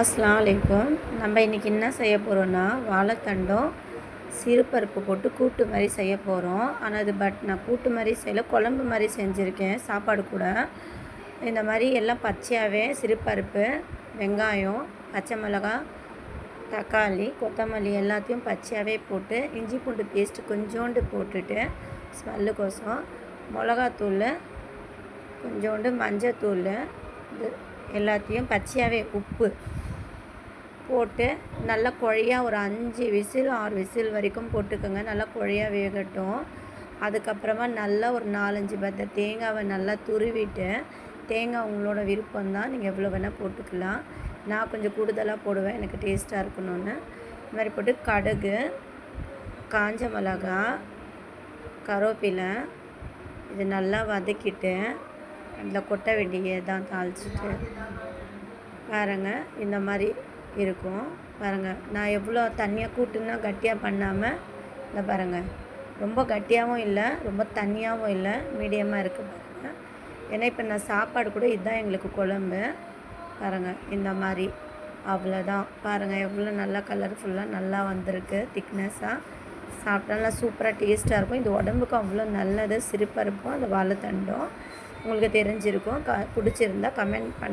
அஸ்லாம் வலைக்கும் நம்ம இன்றைக்கி என்ன செய்ய போகிறோன்னா வாழைத்தண்டும் சிறுபருப்பு போட்டு கூட்டு மாதிரி செய்ய போகிறோம் ஆனால் அது பட் நான் கூட்டு மாதிரி செய்யல. குழம்பு மாதிரி செஞ்சுருக்கேன். சாப்பாடு கூட. இந்த மாதிரி எல்லாம் பச்சையாகவே சிறுபருப்பு வெங்காயம் பச்சை மிளகாய் தக்காளி கொத்தமல்லி எல்லாத்தையும் பச்சையாகவே போட்டு இஞ்சி பூண்டு பேஸ்ட்டு கொஞ்சோண்டு போட்டுட்டு ஸ்மெல்லுக்கோசம் மிளகாத்தூள் கொஞ்சோண்டு மஞ்சத்தூள் இது எல்லாத்தையும் பச்சையாகவே உப்பு போட்டு நல்லா குழையாக ஒரு அஞ்சு விசில் ஆறு விசில் வரைக்கும் போட்டுக்கோங்க. நல்லா குழையாக வேகட்டும். அதுக்கப்புறமா நல்லா ஒரு நாலஞ்சு பத்த தேங்காவை நல்லா துருவிட்டு தேங்காய் உங்களோட விருப்பம் தான் நீங்கள் எவ்வளோ வேணால் போட்டுக்கலாம். நான் கொஞ்சம் கூடுதலாக போடுவேன். எனக்கு டேஸ்ட்டாக இருக்கணும்னு. இந்த மாதிரி போட்டு கடுகு காஞ்ச மிளகா கருவேப்பிலை இது நல்லா வதக்கிட்டு அதில் கொட்ட வேண்டியதான் தாளிச்சிட்டு. பாருங்கள் இந்த மாதிரி இருக்கும். பாருங்கள் நான் எவ்வளோ தண்ணியாக கூட்டுன்னா கட்டியாக பண்ணாமல் இந்த பாருங்கள் ரொம்ப கட்டியாகவும் இல்லை ரொம்ப தண்ணியாகவும் இல்லை மீடியமாக இருக்குது பாருங்கள் ஏன்னா இப்போ நான் சாப்பாடு கூட இதுதான் எங்களுக்கு குழம்பு. பாருங்கள் இந்த மாதிரி. அவ்வளோதான். பாருங்கள் எவ்வளோ நல்லா கலர்ஃபுல்லாக நல்லா வந்திருக்கு திக்னஸ்ஸாக சாப்பிட்டா நல்லா சூப்பராக டேஸ்ட்டாக இருக்கும். இது உடம்புக்கு அவ்வளோ நல்லது சிறுபருப்பும் அந்த வாழைத்தண்டும் உங்களுக்கு தெரிஞ்சிருக்கும். க பிடிச்சிருந்தா கமெண்ட் பண்ணுங்கள்